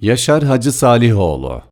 Yaşar Hacı Salihoğlu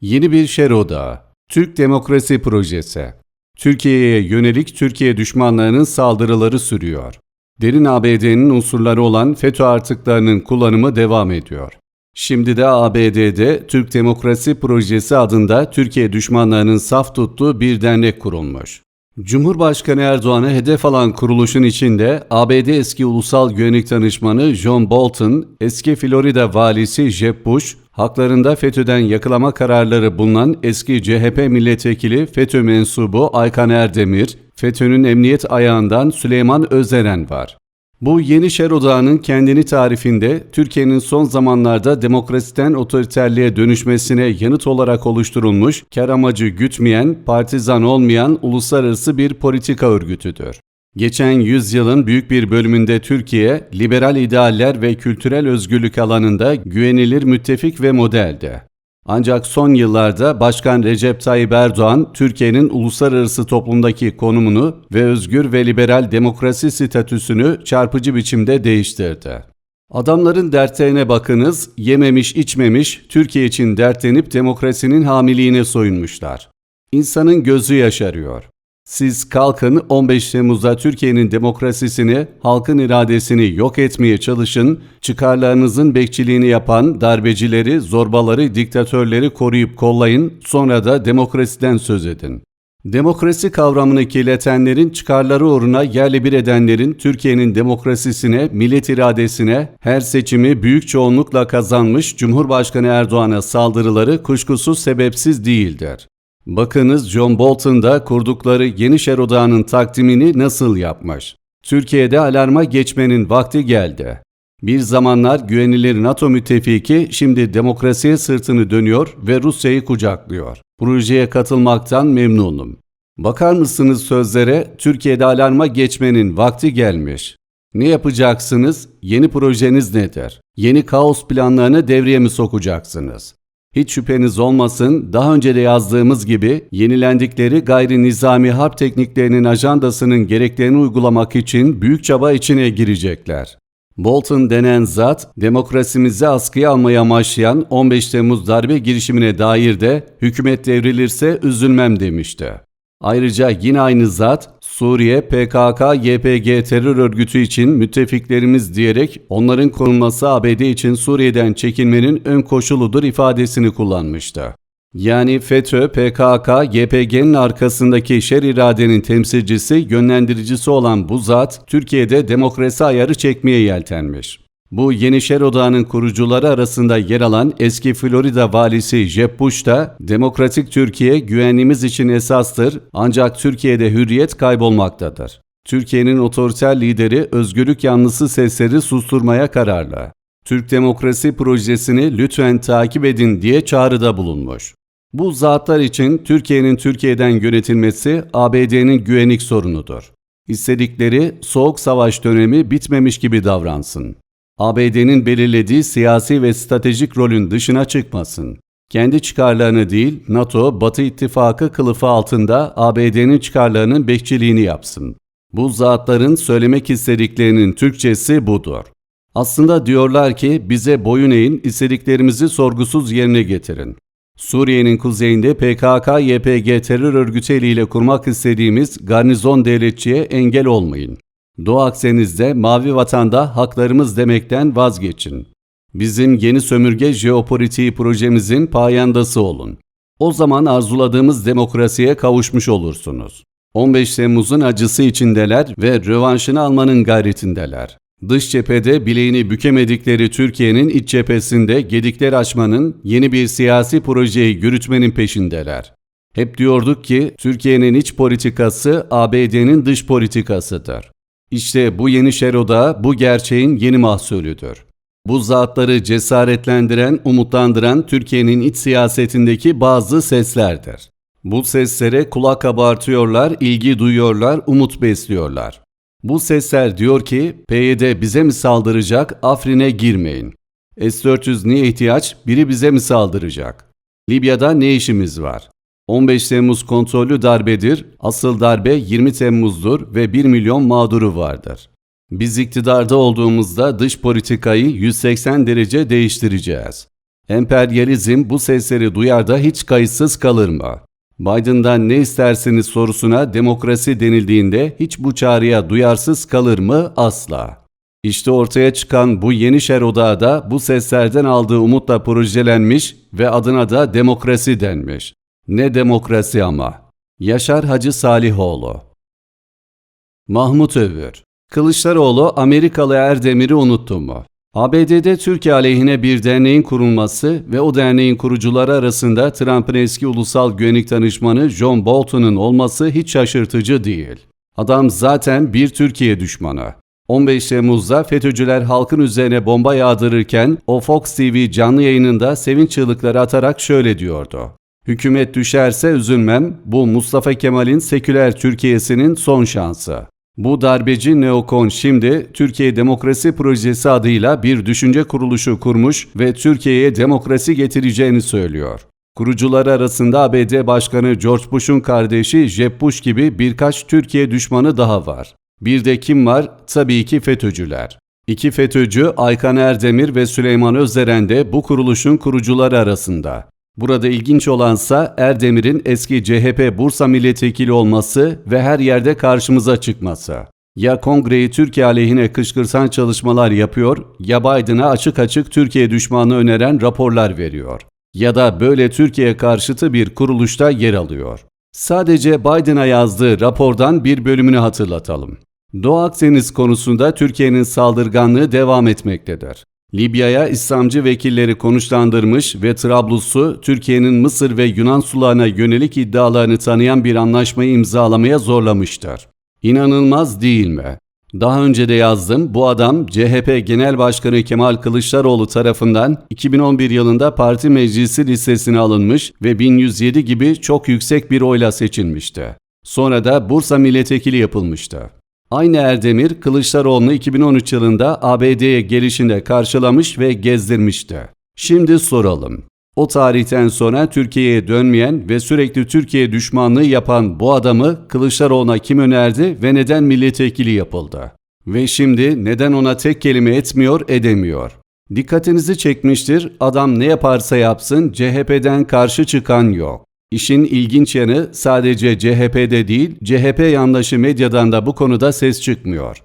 Yeni bir şer odağı Türk Demokrasi Projesi Türkiye'ye yönelik Türkiye düşmanlarının saldırıları sürüyor. Derin ABD'nin unsurları olan FETÖ artıklarının kullanımı devam ediyor. Şimdi de ABD'de Türk Demokrasi Projesi adında Türkiye düşmanlarının saf tuttuğu bir dernek kurulmuş. Cumhurbaşkanı Erdoğan'ı hedef alan kuruluşun içinde ABD eski ulusal güvenlik danışmanı John Bolton, eski Florida valisi Jeb Bush, haklarında FETÖ'den yakılama kararları bulunan eski CHP milletvekili FETÖ mensubu Aykan Erdemir, FETÖ'nün emniyet ayağından Süleyman Özeren var. Bu yeni şer odağının kendini tarifinde Türkiye'nin son zamanlarda demokrasiden otoriterliğe dönüşmesine yanıt olarak oluşturulmuş, kar amacı gütmeyen, partizan olmayan uluslararası bir politika örgütüdür. Geçen yüzyılın büyük bir bölümünde Türkiye, liberal idealler ve kültürel özgürlük alanında güvenilir müttefik ve modeldi. Ancak son yıllarda Başkan Recep Tayyip Erdoğan, Türkiye'nin uluslararası toplumdaki konumunu ve özgür ve liberal demokrasi statüsünü çarpıcı biçimde değiştirdi. Adamların dertlerine bakınız, yememiş içmemiş, Türkiye için dertlenip demokrasinin hamiliğine soyunmuşlar. İnsanın gözü yaşarıyor. Siz kalkın 15 Temmuz'da Türkiye'nin demokrasisini, halkın iradesini yok etmeye çalışın, çıkarlarınızın bekçiliğini yapan darbecileri, zorbaları, diktatörleri koruyup kollayın, sonra da demokrasiden söz edin. Demokrasi kavramını kirletenlerin çıkarları uğruna yerli bir edenlerin Türkiye'nin demokrasisine, millet iradesine, her seçimi büyük çoğunlukla kazanmış Cumhurbaşkanı Erdoğan'a saldırıları kuşkusuz sebepsiz değildir. Bakınız John Bolton da kurdukları yeni şer odağının takdimini nasıl yapmış. Türkiye'de alarma geçmenin vakti geldi. Bir zamanlar güvenilir NATO müttefiki şimdi demokrasiye sırtını dönüyor ve Rusya'yı kucaklıyor. Projeye katılmaktan memnunum. Bakar mısınız sözlere Türkiye'de alarma geçmenin vakti gelmiş. Ne yapacaksınız? Yeni projeniz nedir? Yeni kaos planlarını devreye mi sokacaksınız? Hiç şüpheniz olmasın daha önce de yazdığımız gibi yenilendikleri gayri nizami harp tekniklerinin ajandasının gereklerini uygulamak için büyük çaba içine girecekler. Bolton denen zat demokrasimizi askıya almaya amaçlayan 15 Temmuz darbe girişimine dair de hükümet devrilirse üzülmem demişti. Ayrıca yine aynı zat Suriye, PKK, YPG terör örgütü için müttefiklerimiz diyerek onların korunması ABD için Suriye'den çekilmenin ön koşuludur ifadesini kullanmıştı. Yani FETÖ, PKK, YPG'nin arkasındaki şer iradenin temsilcisi, yönlendiricisi olan bu zat, Türkiye'de demokrasi ayarı çekmeye yeltenmiş. Bu yeni şer odağının kurucuları arasında yer alan eski Florida valisi Jeb Bush da demokratik Türkiye güvenliğimiz için esastır ancak Türkiye'de hürriyet kaybolmaktadır. Türkiye'nin otoriter lideri özgürlük yanlısı sesleri susturmaya kararlı. Türk Demokrasi Projesi'ni lütfen takip edin diye çağrıda bulunmuş. Bu zatlar için Türkiye'nin Türkiye'den yönetilmesi ABD'nin güvenlik sorunudur. İstedikleri soğuk savaş dönemi bitmemiş gibi davransın. ABD'nin belirlediği siyasi ve stratejik rolün dışına çıkmasın. Kendi çıkarlarını değil, NATO, Batı İttifakı kılıfı altında ABD'nin çıkarlarının bekçiliğini yapsın. Bu zatların söylemek istediklerinin Türkçesi budur. Aslında diyorlar ki bize boyun eğin, istediklerimizi sorgusuz yerine getirin. Suriye'nin kuzeyinde PKK-YPG terör örgütü eliyle kurmak istediğimiz garnizon devletçiye engel olmayın. Doğu Akdeniz'de mavi vatanda haklarımız demekten vazgeçin. Bizim yeni sömürge jeopolitiği projemizin payandası olun. O zaman arzuladığımız demokrasiye kavuşmuş olursunuz. 15 Temmuz'un acısı içindeler ve rövanşını almanın gayretindeler. Dış cephede bileğini bükemedikleri Türkiye'nin iç cephesinde gedikler açmanın, yeni bir siyasi projeyi yürütmenin peşindeler. Hep diyorduk ki Türkiye'nin iç politikası ABD'nin dış politikasıdır. İşte bu yeni şeroda bu gerçeğin yeni mahsulüdür. Bu zatları cesaretlendiren, umutlandıran Türkiye'nin iç siyasetindeki bazı seslerdir. Bu seslere kulak kabartıyorlar, ilgi duyuyorlar, umut besliyorlar. Bu sesler diyor ki PYD bize mi saldıracak, Afrin'e girmeyin. S-400 niye ihtiyaç, biri bize mi saldıracak? Libya'da ne işimiz var? 15 Temmuz kontrollü darbedir, asıl darbe 20 Temmuz'dur ve 1 milyon mağduru vardır. Biz iktidarda olduğumuzda dış politikayı 180 derece değiştireceğiz. Emperyalizm bu sesleri duyar da hiç kayıtsız kalır mı? Biden'dan ne istersiniz sorusuna demokrasi denildiğinde hiç bu çağrıya duyarsız kalır mı? Asla. İşte ortaya çıkan bu yeni şer odağı da bu seslerden aldığı umutla projelenmiş ve adına da demokrasi denmiş. Ne demokrasi ama. Yaşar Hacı Salihoğlu Mahmut Övür Kılıçdaroğlu Amerikalı Erdemir'i unuttu mu? ABD'de Türkiye aleyhine bir derneğin kurulması ve o derneğin kurucuları arasında Trump'ın eski ulusal güvenlik danışmanı John Bolton'un olması hiç şaşırtıcı değil. Adam zaten bir Türkiye düşmanı. 15 Temmuz'da FETÖ'cüler halkın üzerine bomba yağdırırken o Fox TV canlı yayınında sevinç çığlıkları atarak şöyle diyordu. Hükümet düşerse üzülmem, bu Mustafa Kemal'in seküler Türkiye'sinin son şansı. Bu darbeci neokon şimdi Türkiye Demokrasi Projesi adıyla bir düşünce kuruluşu kurmuş ve Türkiye'ye demokrasi getireceğini söylüyor. Kurucuları arasında ABD Başkanı George Bush'un kardeşi Jeb Bush gibi birkaç Türkiye düşmanı daha var. Bir de kim var? Tabii ki FETÖ'cüler. İki FETÖ'cü Aykan Erdemir ve Süleyman Özderen de bu kuruluşun kurucuları arasında. Burada ilginç olansa Erdemir'in eski CHP Bursa milletvekili olması ve her yerde karşımıza çıkması. Ya kongreyi Türkiye aleyhine kışkırtan çalışmalar yapıyor ya Biden'a açık açık Türkiye düşmanı öneren raporlar veriyor. Ya da böyle Türkiye karşıtı bir kuruluşta yer alıyor. Sadece Biden'a yazdığı rapordan bir bölümünü hatırlatalım. Doğu Akdeniz konusunda Türkiye'nin saldırganlığı devam etmektedir. Libya'ya İslamcı vekilleri konuşlandırmış ve Trablus'u Türkiye'nin Mısır ve Yunan sularına yönelik iddialarını tanıyan bir anlaşmayı imzalamaya zorlamıştır. İnanılmaz değil mi? Daha önce de yazdım, bu adam CHP Genel Başkanı Kemal Kılıçdaroğlu tarafından 2011 yılında parti meclisi listesine alınmış ve 1107 gibi çok yüksek bir oyla seçilmişti. Sonra da Bursa milletvekili yapılmıştı. Aynı Erdemir, Kılıçdaroğlu'nu 2013 yılında ABD'ye gelişinde karşılamış ve gezdirmişti. Şimdi soralım. O tarihten sonra Türkiye'ye dönmeyen ve sürekli Türkiye düşmanlığı yapan bu adamı Kılıçdaroğlu'na kim önerdi ve neden milletvekili yapıldı? Ve şimdi neden ona tek kelime etmiyor, edemiyor? Dikkatinizi çekmiştir, adam ne yaparsa yapsın CHP'den karşı çıkan yok. İşin ilginç yanı sadece CHP'de değil, CHP yandaşı medyadan da bu konuda ses çıkmıyor.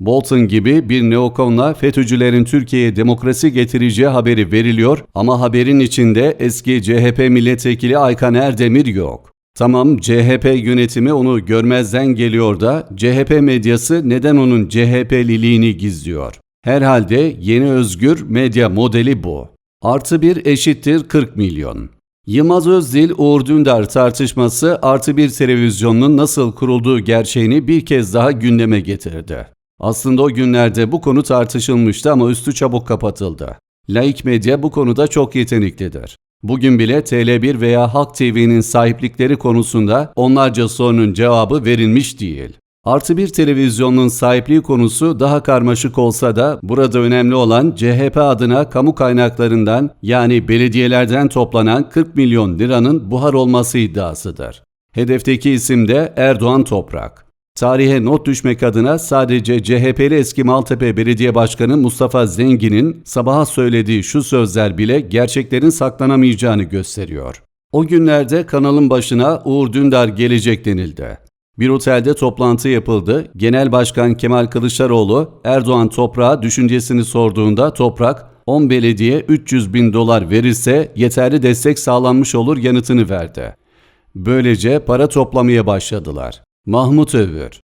Bolton gibi bir neokonla FETÖ'cülerin Türkiye'ye demokrasi getireceği haberi veriliyor ama haberin içinde eski CHP milletvekili Aykan Erdemir yok. Tamam CHP yönetimi onu görmezden geliyor da CHP medyası neden onun CHP'liliğini gizliyor? Herhalde yeni özgür medya modeli bu. Artı bir eşittir 40 milyon. Yılmaz Özdil, Uğur Dündar tartışması Artı Bir televizyonunun nasıl kurulduğu gerçeğini bir kez daha gündeme getirdi. Aslında o günlerde bu konu tartışılmıştı ama üstü çabuk kapatıldı. Laik medya bu konuda çok yeteneklidir. Bugün bile TL1 veya Halk TV'nin sahiplikleri konusunda onlarca sorunun cevabı verilmiş değil. Artı bir televizyonun sahipliği konusu daha karmaşık olsa da burada önemli olan CHP adına kamu kaynaklarından yani belediyelerden toplanan 40 milyon liranın buhar olması iddiasıdır. Hedefteki isim de Erdoğan Toprak. Tarihe not düşmek adına sadece CHP'li eski Maltepe Belediye Başkanı Mustafa Zengin'in sabaha söylediği şu sözler bile gerçeklerin saklanamayacağını gösteriyor. O günlerde kanalın başına Uğur Dündar gelecek denildi. Bir otelde toplantı yapıldı. Genel Başkan Kemal Kılıçdaroğlu Erdoğan Toprak'a düşüncesini sorduğunda Toprak 10 belediye 300 bin dolar verirse yeterli destek sağlanmış olur yanıtını verdi. Böylece para toplamaya başladılar. Mahmut Övür